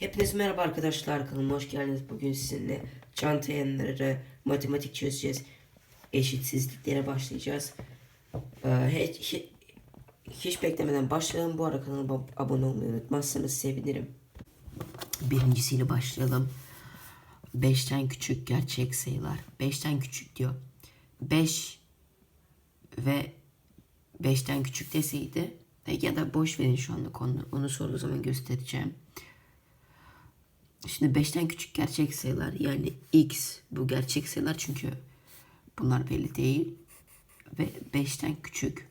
Hepiniz merhaba arkadaşlar kanalıma hoş geldiniz. Bugün sizinle çanta yayınları matematik çözeceğiz. Eşitsizliklere başlayacağız. Ee, hiç, hiç, hiç beklemeden başlayalım. Bu arada kanalıma abone olmayı unutmazsanız sevinirim. Birincisiyle başlayalım. 5'ten küçük gerçek sayılar. 5'ten küçük diyor. 5 ve 5'ten küçük deseydi ya da boş verin şu anda konu. Onu sorduğu zaman göstereceğim. Şimdi 5'ten küçük gerçek sayılar yani x bu gerçek sayılar çünkü bunlar belli değil. Ve 5'ten küçük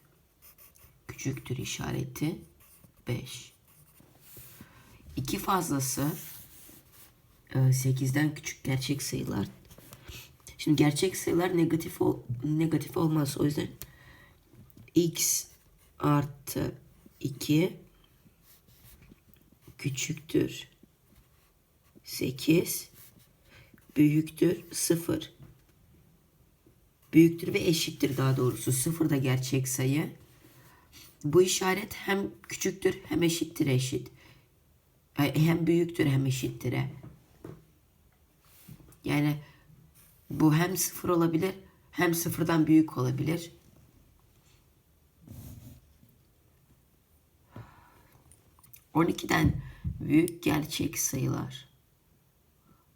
küçüktür işareti 5. 2 fazlası 8'den küçük gerçek sayılar. Şimdi gerçek sayılar negatif ol, negatif olmaz. O yüzden x artı 2 küçüktür 8 büyüktür 0 büyüktür ve eşittir daha doğrusu 0 da gerçek sayı. Bu işaret hem küçüktür hem eşittir eşit. Hem büyüktür hem eşittir. Yani bu hem sıfır olabilir hem sıfırdan büyük olabilir. On ikiden büyük gerçek sayılar.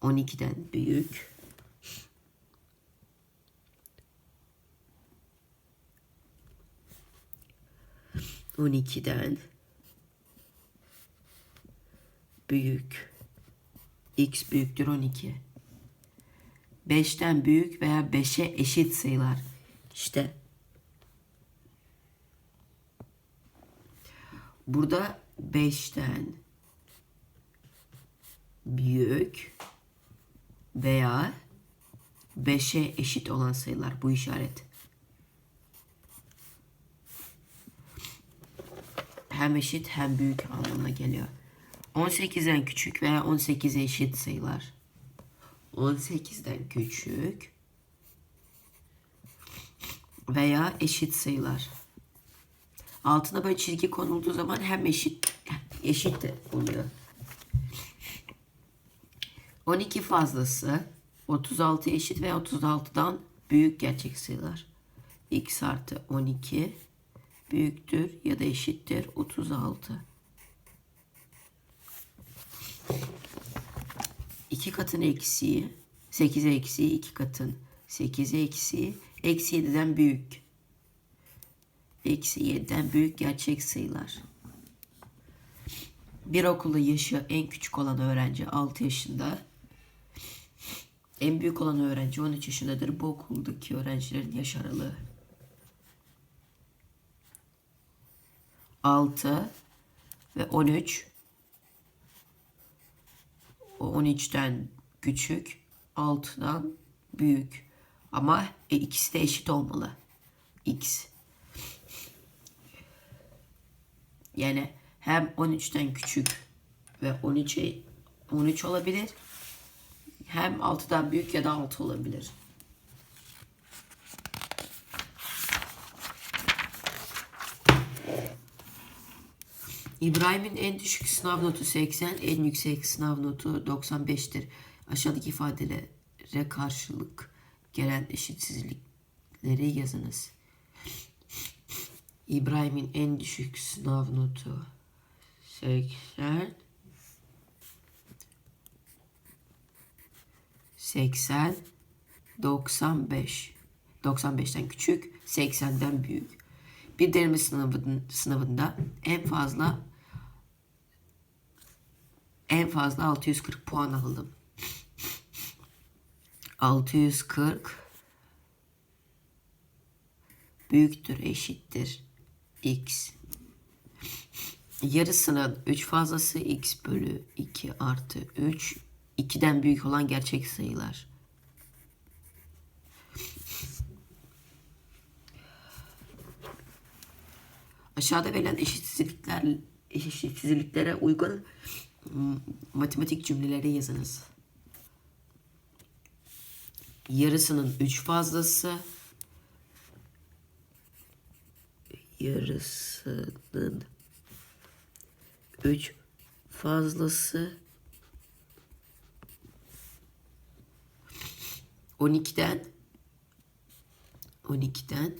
12'den büyük. On ikiden büyük. X büyüktür 12. 5'ten büyük veya 5'e eşit sayılar. İşte burada 5'ten büyük veya 5'e eşit olan sayılar bu işaret. Hem eşit hem büyük anlamına geliyor. 18'den küçük veya 18'e eşit sayılar. 18'den küçük veya eşit sayılar. Altına böyle çizgi konulduğu zaman hem eşit eşit de oluyor. 12 fazlası 36 eşit ve 36'dan büyük gerçek sayılar. x artı 12 büyüktür ya da eşittir 36. 2 katın eksiği 8'e eksiği 2 katın 8'e eksiği eksi 7'den büyük. Eksi 7'den büyük gerçek sayılar. Bir okulda yaşı en küçük olan öğrenci 6 yaşında. En büyük olan öğrenci 13 yaşındadır. Bu okuldaki öğrencilerin yaş aralığı. 6 ve 13 o 13'ten küçük 6'dan büyük. Ama e, ikisi de eşit olmalı. X. Yani hem 13'ten küçük ve 13'e 13 olabilir hem 6'dan büyük ya da 6 olabilir. İbrahim'in en düşük sınav notu 80, en yüksek sınav notu 95'tir. Aşağıdaki ifadelere karşılık gelen eşitsizlikleri yazınız. İbrahim'in en düşük sınav notu 80, 80, 95. 95'ten küçük, 80'den büyük. Bir deneme sınavın, sınavında en fazla en fazla 640 puan aldım. 640 büyüktür eşittir x. Yarısının 3 fazlası x bölü 2 artı 3 2'den büyük olan gerçek sayılar. Aşağıda verilen eşitsizlikler eşitsizliklere uygun matematik cümleleri yazınız. Yarısının 3 fazlası yarısının 3 fazlası 12'den 12'den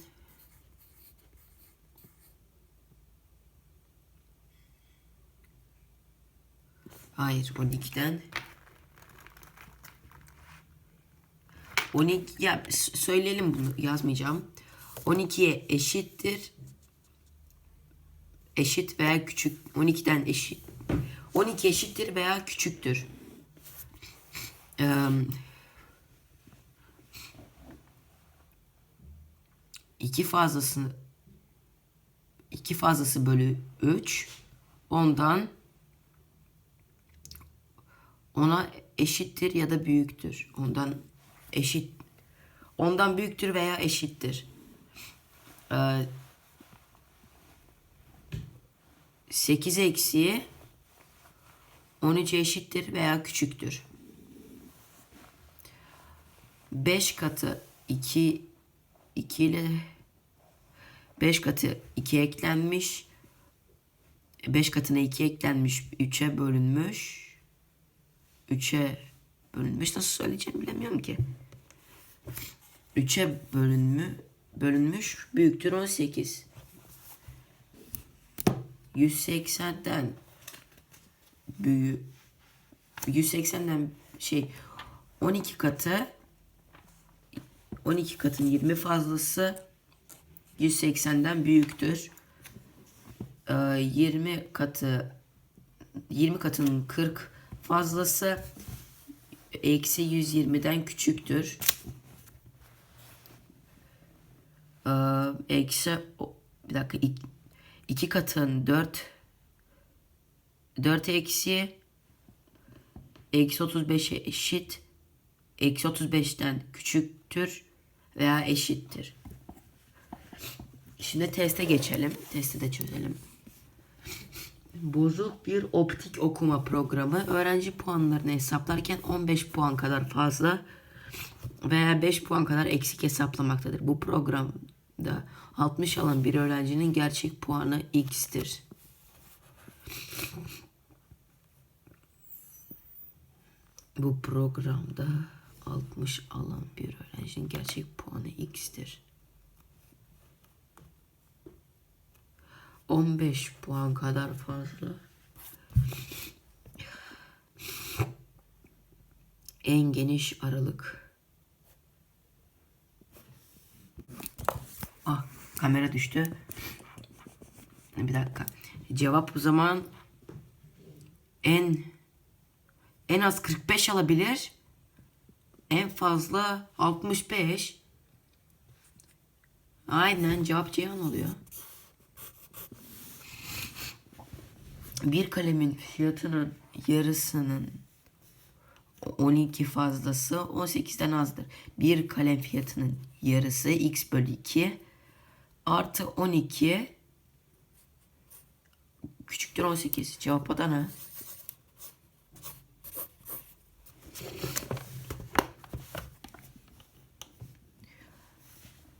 Hayır 12'den 12 ya söyleyelim bunu yazmayacağım. 12'ye eşittir. Eşit veya küçük 12'den eşit 12 eşittir veya küçüktür. Ee, 2 fazlası 2 fazlası bölü 3 ondan 10'a eşittir ya da büyüktür. Ondan eşit ondan büyüktür veya eşittir. Ee, 8 eksiği 13 eşittir veya küçüktür. 5 katı 2 2 ile 5 katı 2 eklenmiş. 5 katına 2 eklenmiş 3'e bölünmüş. 3'e bölünmüş nasıl söyleyeceğim bilemiyorum ki. 3'e bölünmü bölünmüş büyüktür 18. 180'den büyü 180'den şey 12 katı 12 katın 20 fazlası 180'den büyüktür. Ee, 20 katı 20 katının 40 fazlası eksi 120'den küçüktür. Ee, eksi bir dakika 2 katın 4 4 eksi eksi 35'e eşit eksi 35'ten küçüktür veya eşittir. Şimdi teste geçelim. Testi de çözelim. Bozuk bir optik okuma programı öğrenci puanlarını hesaplarken 15 puan kadar fazla veya 5 puan kadar eksik hesaplamaktadır. Bu programda 60 alan bir öğrencinin gerçek puanı x'tir. Bu programda 60 alan bir öğrencinin gerçek puanı x'tir. 15 puan kadar fazla. En geniş aralık. Ah kamera düştü. Bir dakika. Cevap o zaman en en az 45 alabilir. En fazla 65. Aynen cevap Ceyhan oluyor. Bir kalemin fiyatının yarısının 12 fazlası 18'den azdır. Bir kalem fiyatının yarısı x bölü 2 artı 12 küçüktür 18. Cevap Adana.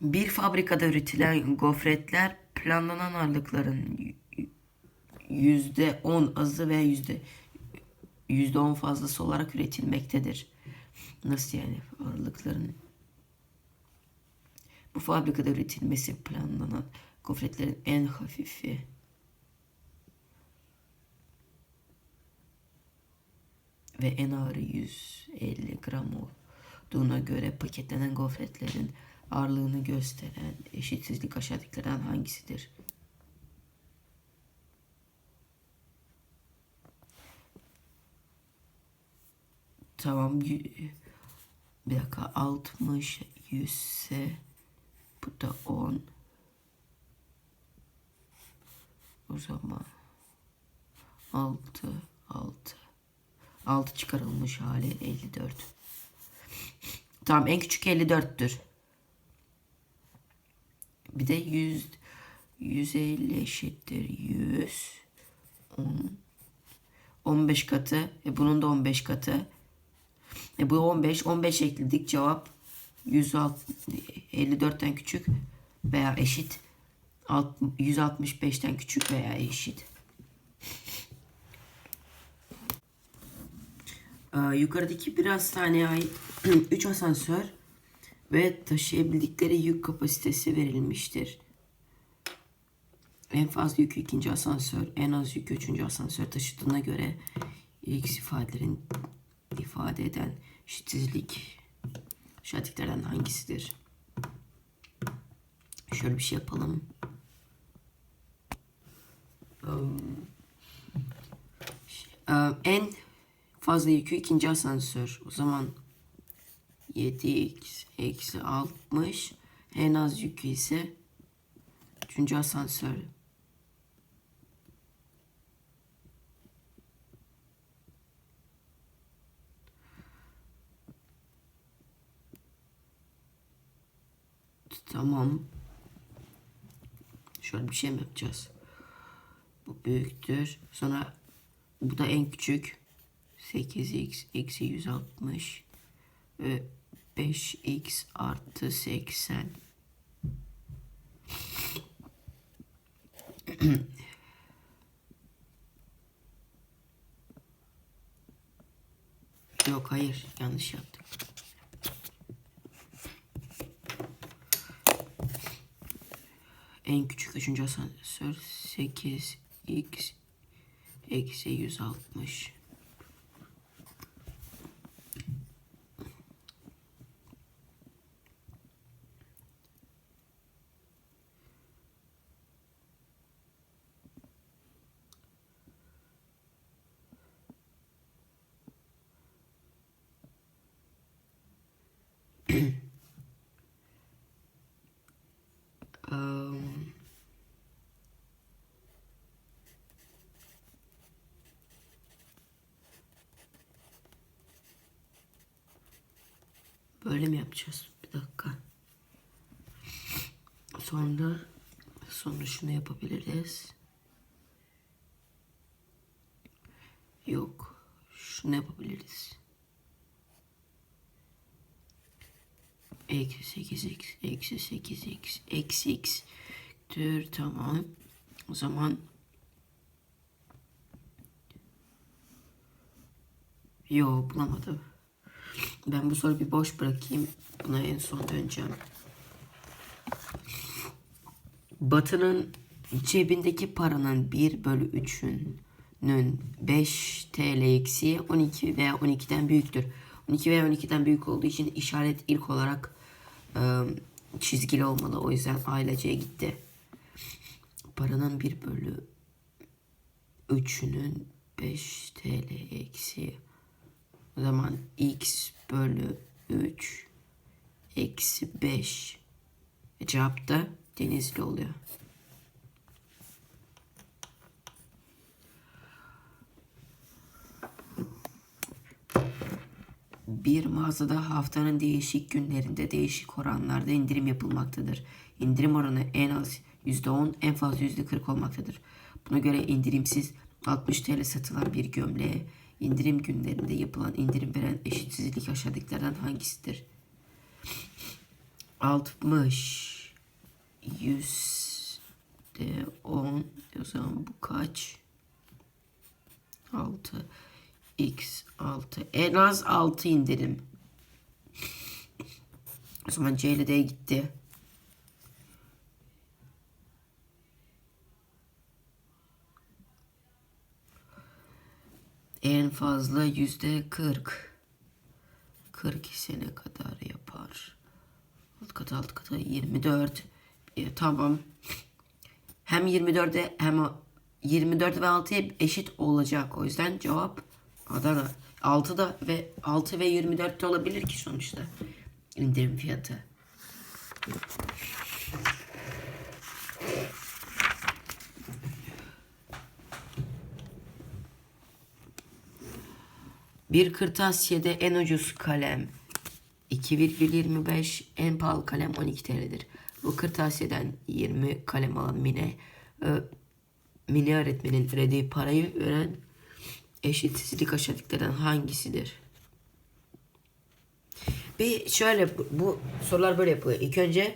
Bir fabrikada üretilen gofretler planlanan ağırlıkların yüzde on azı ve yüzde yüzde on fazlası olarak üretilmektedir. Nasıl yani ağırlıkların? Bu fabrikada üretilmesi planlanan gofretlerin en hafifi ve en ağırı 150 gram olduğuna göre paketlenen gofretlerin ağırlığını gösteren eşitsizlik aşağıdakilerden hangisidir? Tamam. Bir dakika. 60, 100 ise bu da 10. O zaman 6, 6. 6 çıkarılmış hali 54. Tamam en küçük 54'tür. Bir de 100 150 eşittir 100 10 15 katı. E bunun da 15 katı. E bu 15. 15 ekledik. Cevap 154'ten küçük veya eşit. Alt- 165'ten küçük veya eşit. Ee, yukarıdaki bir hastaneye ait 3 asansör ve taşıyabildikleri yük kapasitesi verilmiştir. En fazla yükü ikinci asansör, en az yükü üçüncü asansör taşıdığına göre X ifadelerin ifade eden eşitsizlik aşağıdakilerden hangisidir? Şöyle bir şey yapalım. Um, en fazla yükü ikinci asansör. O zaman 7x eksi 60 en az yükü ise üçüncü asansör. Tamam. Şöyle bir şey mi yapacağız? Bu büyüktür. Sonra bu da en küçük. 8x eksi 160 ve 5x artı 80. Yok hayır yanlış yaptık. En küçük üçüncü asansör 8x eksi 160. Um, Böyle mi yapacağız? Bir dakika. Sonra sonra şunu yapabiliriz. Yok. Şunu yapabiliriz. Eksi 8x, eksi 8x, eksi x. Tür tamam. O zaman Yo bulamadım. Ben bu soruyu bir boş bırakayım. Buna en son döneceğim. Batı'nın cebindeki paranın 1 bölü 3'ünün 5 TL eksiği 12 veya 12'den büyüktür. 12 veya 12'den büyük olduğu için işaret ilk olarak e, çizgili olmalı. O yüzden A ile C gitti. Paranın 1 bölü 3'ünün 5 TL eksiği o zaman x bölü 3 eksi 5 cevap da denizli oluyor. Bir mağazada haftanın değişik günlerinde değişik oranlarda indirim yapılmaktadır. İndirim oranı en az %10, en fazla %40 olmaktadır. Buna göre indirimsiz 60 TL satılan bir gömleğe indirim günlerinde yapılan indirim veren eşitsizlik aşağıdakilerden hangisidir? 60 100 de 10 o zaman bu kaç? 6 x 6 en az 6 indirim. O zaman C ile D gitti. En fazla yüzde 40. 42 sene kadar yapar. Alt kata alt kata 24. E, tamam. Hem 24'e hem 24 ve 6'ya eşit olacak. O yüzden cevap Adana. 6 da ve 6 ve 24 de olabilir ki sonuçta. indirim fiyatı. Bir kırtasiyede en ucuz kalem 2,25 en pahalı kalem 12 TL'dir. Bu kırtasiyeden 20 kalem alan Mine e, Mine öğretmenin verdiği parayı veren eşitsizlik aşağıdakilerden hangisidir? Bir şöyle bu, bu sorular böyle yapılıyor. İlk önce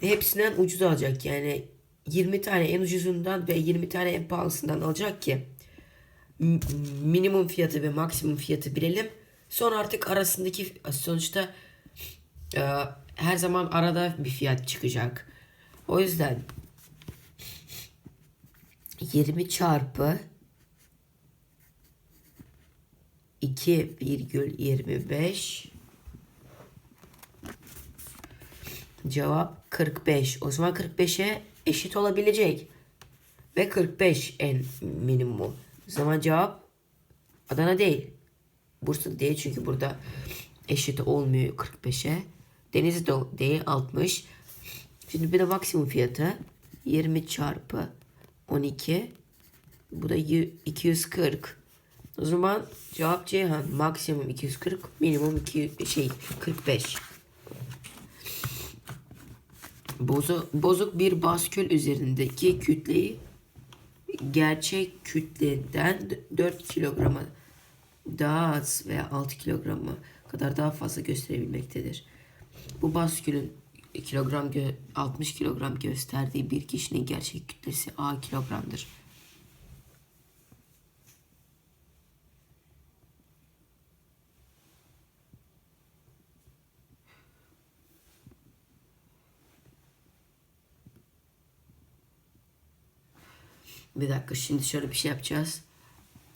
hepsinden ucuz alacak. Yani 20 tane en ucuzundan ve 20 tane en pahalısından alacak ki minimum fiyatı ve maksimum fiyatı bilelim. Sonra artık arasındaki sonuçta e, her zaman arada bir fiyat çıkacak. O yüzden 20 çarpı 2,25 cevap 45. O zaman 45'e eşit olabilecek. Ve 45 en minimumu. O zaman cevap Adana değil. Bursa değil çünkü burada eşit olmuyor 45'e. Denizli de değil 60. Şimdi bir de maksimum fiyatı 20 çarpı 12. Bu da yü- 240. O zaman cevap Ceyhan. Maksimum 240, minimum 2 şey 45. Bozu, bozuk bir baskül üzerindeki kütleyi gerçek kütleden 4 kilograma daha az veya 6 kilograma kadar daha fazla gösterebilmektedir. Bu baskülün kilogram gö- 60 kilogram gösterdiği bir kişinin gerçek kütlesi A kilogramdır. Bir dakika şimdi şöyle bir şey yapacağız.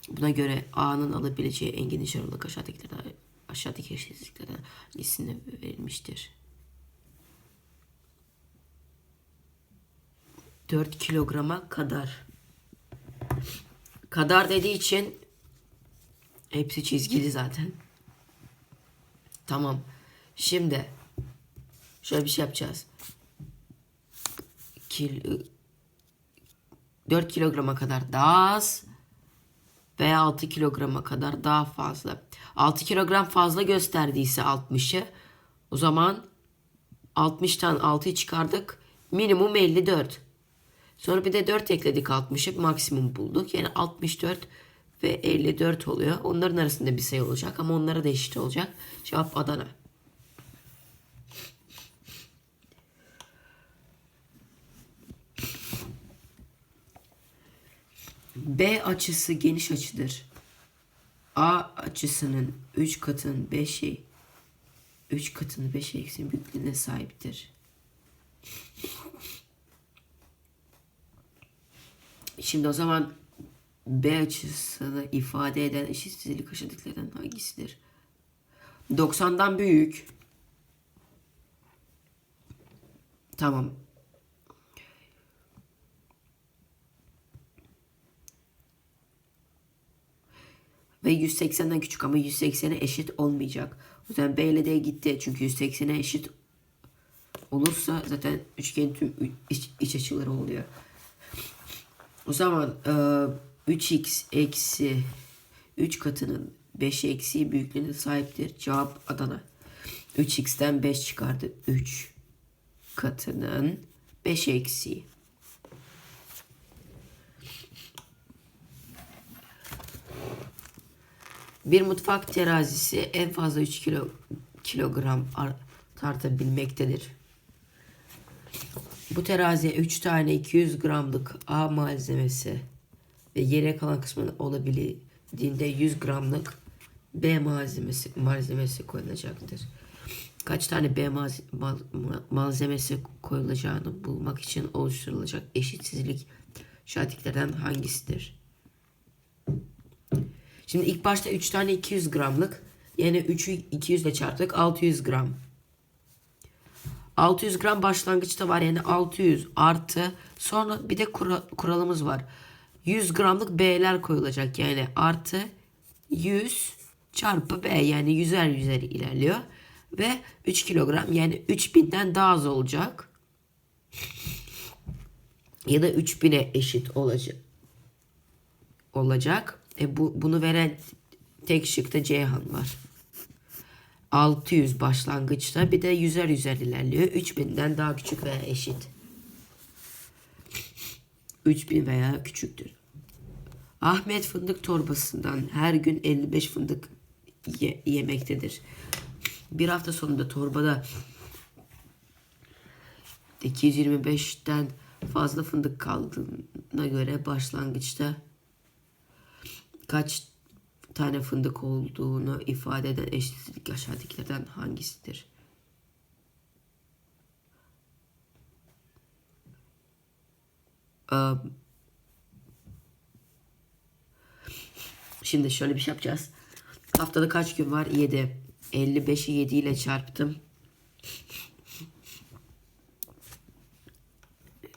Buna göre A'nın alabileceği en geniş aralık aşağıdakilerden aşağıdaki eşitsizliklerden hangisine verilmiştir? 4 kilograma kadar. Kadar dediği için hepsi çizgili zaten. Tamam. Şimdi şöyle bir şey yapacağız. Kil, 4 kilograma kadar daha az veya 6 kilograma kadar daha fazla. 6 kilogram fazla gösterdiyse 60'ı o zaman 60'tan 6'yı çıkardık. Minimum 54. Sonra bir de 4 ekledik 60'ı maksimum bulduk. Yani 64 ve 54 oluyor. Onların arasında bir sayı olacak ama onlara da eşit olacak. Cevap Adana. B açısı geniş açıdır. A açısının 3 katının 5'i 3 katının 5 eksi büyüklüğüne sahiptir. Şimdi o zaman B açısını ifade eden eşitsizlik aşağıdakilerden hangisidir? 90'dan büyük. Tamam. Ve 180'den küçük ama 180'e eşit olmayacak. O yüzden B ile D gitti. Çünkü 180'e eşit olursa zaten üçgenin tüm iç, iç açıları oluyor. O zaman e, 3x eksi 3 katının 5 eksi büyüklüğüne sahiptir. Cevap Adana. 3x'ten 5 çıkardı. 3 katının 5 eksi. Bir mutfak terazisi en fazla 3 kilo, kilogram ar- tartabilmektedir. Bu teraziye 3 tane 200 gramlık A malzemesi ve geriye kalan kısmının olabildiğinde 100 gramlık B malzemesi malzemesi koyulacaktır. Kaç tane B malzemesi koyulacağını bulmak için oluşturulacak eşitsizlik şartlıklardan hangisidir? Şimdi ilk başta 3 tane 200 gramlık yani 3'ü 200 ile çarptık 600 gram. 600 gram başlangıçta var yani 600 artı sonra bir de kura- kuralımız var. 100 gramlık B'ler koyulacak yani artı 100 çarpı B yani yüzer yüzer ilerliyor. Ve 3 kilogram yani 3000'den daha az olacak. Ya da 3000'e eşit olacak. Olacak. E bu, bunu veren tek şıkta Ceyhan var. 600 başlangıçta bir de yüzer yüzer ilerliyor. 3000'den daha küçük veya eşit. 3000 veya küçüktür. Ahmet fındık torbasından her gün 55 fındık ye- yemektedir. Bir hafta sonunda torbada 225'ten fazla fındık kaldığına göre başlangıçta kaç tane fındık olduğunu ifade eden eşitsizlik aşağıdakilerden hangisidir? Ee, şimdi şöyle bir şey yapacağız. Haftada kaç gün var? 7. 55'i 7 ile çarptım.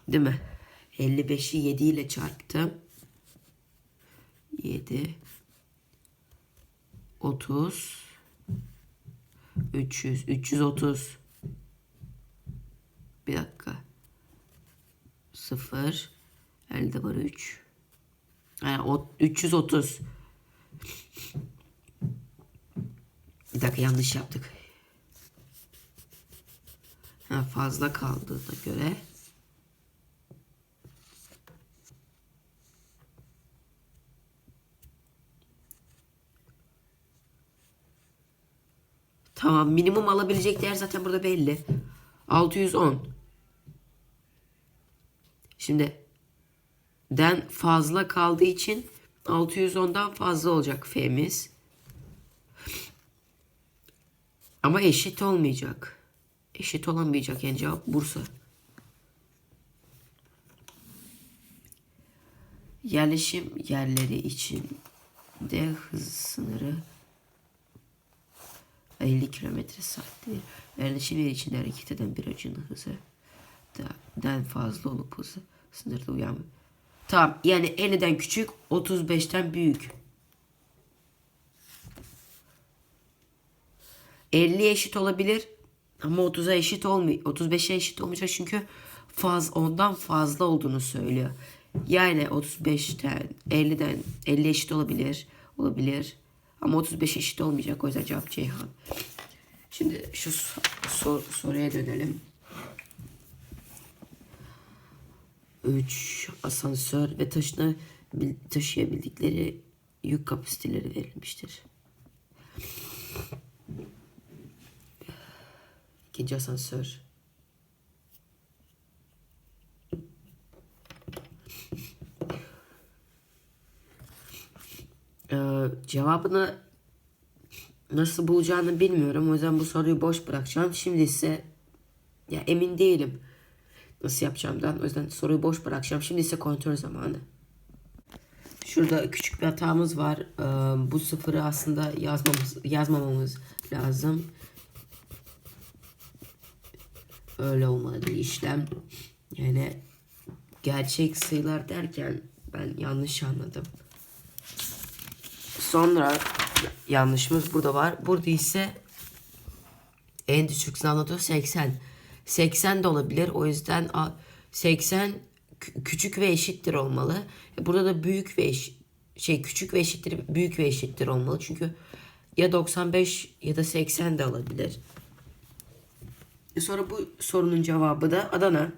Değil mi? 55'i 7 ile çarptım. 7 30 300 330 Bir dakika. 0 elde var 3 yani o 330 Bir dakika yanlış yaptık. Ha, fazla kaldığına göre Tamam minimum alabilecek değer zaten burada belli. 610. Şimdi den fazla kaldığı için 610'dan fazla olacak F'miz. Ama eşit olmayacak. Eşit olamayacak yani cevap Bursa. Yerleşim yerleri için de hız sınırı 50 kilometre saattir. Yerleşim yeri içinde hareket eden bir aracın hızı den fazla olup hızı sınırda uyan. Tamam yani 50'den küçük 35'ten büyük. 50 eşit olabilir ama 30'a eşit olmuyor. 35'e eşit olmayacak çünkü faz ondan fazla olduğunu söylüyor. Yani 35'ten 50'den 50 eşit olabilir. Olabilir. Ama 35 eşit olmayacak. O yüzden cevap Ceyhan. Şimdi şu so- sor- soruya dönelim. 3 asansör ve taşına taşıyabildikleri yük kapasiteleri verilmiştir. İkinci asansör. Ee, cevabını nasıl bulacağını bilmiyorum. O yüzden bu soruyu boş bırakacağım. Şimdi ise ya emin değilim nasıl yapacağımdan. O yüzden soruyu boş bırakacağım. Şimdi ise kontrol zamanı. Şurada küçük bir hatamız var. Ee, bu sıfırı aslında yazmamız yazmamamız lazım. Öyle olmalı işlem. Yani gerçek sayılar derken ben yanlış anladım. Sonra yanlışımız burada var. Burada ise en düşük sınav 80. 80 de olabilir. O yüzden a- 80 kü- küçük ve eşittir olmalı. E, Burada da büyük ve eş- şey küçük ve eşittir büyük ve eşittir olmalı. Çünkü ya 95 ya da 80 de alabilir. E, Sonra bu sorunun cevabı da Adana.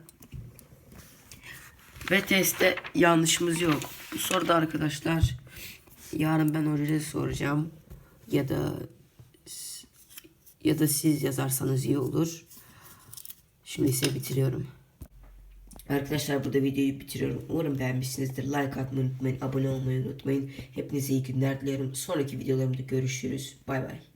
Ve testte yanlışımız yok. Bu soruda arkadaşlar yarın ben hocaya soracağım. Ya da ya da siz yazarsanız iyi olur. Şimdi ise bitiriyorum. Arkadaşlar burada videoyu bitiriyorum. Umarım beğenmişsinizdir. Like atmayı unutmayın. Abone olmayı unutmayın. Hepinize iyi günler diliyorum. Sonraki videolarımda görüşürüz. Bay bay.